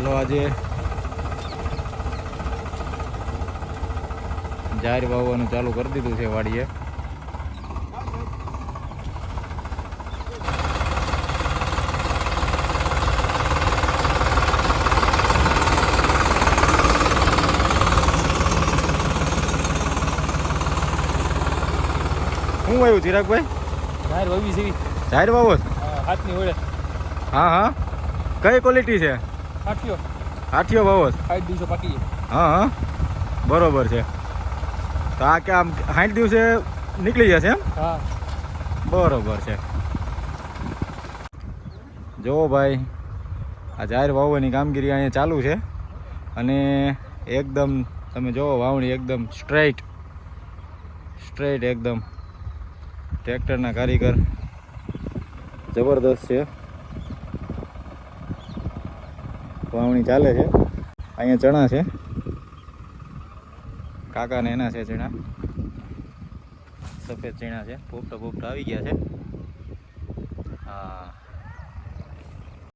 Hello આજે જાહેર વાવવાનું ચાલુ કરી દીધું છે વાડીએ. શું વાવ્યું ચિરાગભાઈ? જાહેર વાવી છે. જાહેર વાવો? હાથની વડે હા હા. કઈ ક્વોલિટી છે? આઠિયો આઠિયો છો? સાઠ દિવસો પાકી. હા હા. બરોબર છે. તો આ કે આમ સાઠ દિવસે નીકળી જશે એમ? હા. બરોબર છે. જુઓ ભાઈ આ જાહેર વાવવાની કામગીરી અહીંયા ચાલુ છે. અને એકદમ તમે જુઓ વાવણી એકદમ સ્ટ્રેટ. સ્ટ્રેટ એકદમ. ટ્રેક્ટરના કારીગર. જબરદસ્ત છે. વાવણી ચાલે છે. અહીંયા ચણા છે. કાકાને એના છે ચણા. સફેદ ચણા છે. પોપટા પોપટા આવી ગયા છે.